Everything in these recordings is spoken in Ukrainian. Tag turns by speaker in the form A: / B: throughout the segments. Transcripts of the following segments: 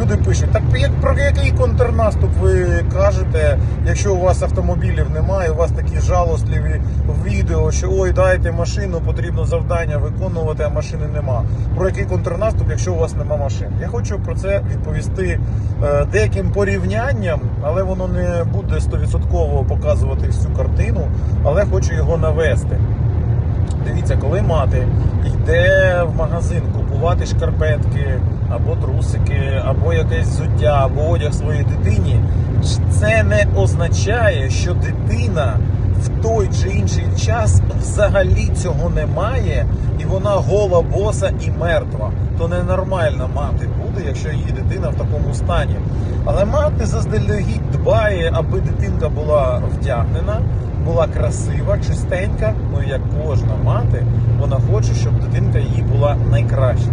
A: Люди пишуть, так про який контрнаступ ви кажете, якщо у вас автомобілів немає, у вас такі жалостливі відео, що ой, дайте машину, потрібно завдання виконувати, а машини нема. Про який контрнаступ, якщо у вас нема машин? Я хочу про це відповісти е, деяким порівнянням, але воно не буде 100% показувати всю картину, але хочу його навести. Дивіться, коли мати йде в магазин купувати шкарпетки або трусики, або якесь взуття, або одяг своїй дитині, це не означає, що дитина в той чи інший час взагалі цього не має, і вона гола боса і мертва. То ненормальна мати буде, якщо її дитина в такому стані. Але мати заздалегідь дбає, аби дитинка була вдягнена, була красива, чистенька. Ну як кожна мати, вона хоче, щоб дитинка її була найкраща.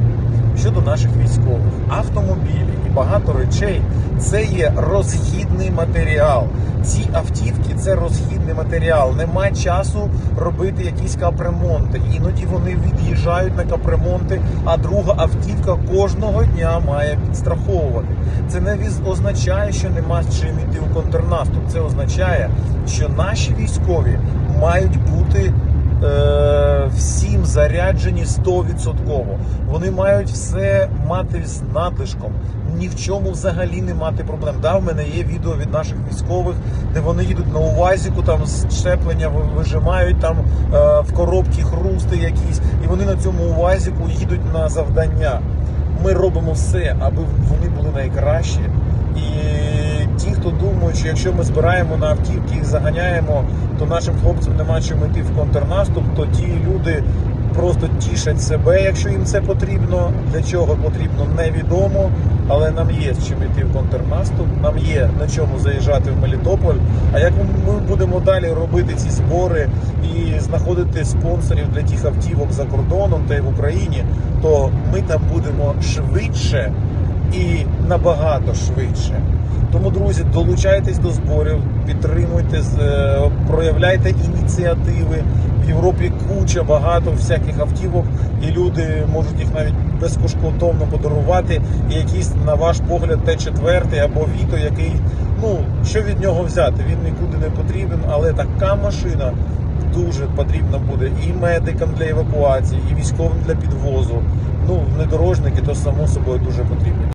A: Щодо наших військових, автомобілі і багато речей це є розхідний матеріал. Ці автівки це розхідний матеріал. Нема часу робити якісь капремонти. Іноді вони від'їжджають на капремонти, а друга автівка кожного дня має підстраховувати. Це не означає, що нема з чим іти у контрнаступ. Це означає, що наші військові мають бути е, заряджені 100%. Вони мають все мати з надлишком. Ні в чому взагалі не мати проблем. Да, в мене є відео від наших військових, де вони їдуть на увазіку, там щеплення вижимають там е, в коробці хрусти якісь, і вони на цьому увазіку їдуть на завдання. Ми робимо все, аби вони були найкращі. І ті, хто думають, що якщо ми збираємо на автівки і заганяємо, то нашим хлопцям нема чим йти в контрнаступ, то ті люди просто тішать себе, якщо їм це потрібно. Для чого потрібно, невідомо. Але нам є з чим йти в контрнаступ, нам є на чому заїжджати в Мелітополь. А як ми будемо далі робити ці збори і знаходити спонсорів для тих автівок за кордоном та й в Україні, то ми там будемо швидше і набагато швидше. Тому, друзі, долучайтесь до зборів, підтримуйте, е, проявляйте ініціативи. В Європі куча багато всяких автівок, і люди можуть їх навіть безкоштовно подарувати. І якийсь, на ваш погляд, Т4 або Віто, який, ну, що від нього взяти? Він нікуди не потрібен, але така машина дуже потрібна буде і медикам для евакуації, і військовим для підвозу. Ну, внедорожники, то само собою дуже потрібні.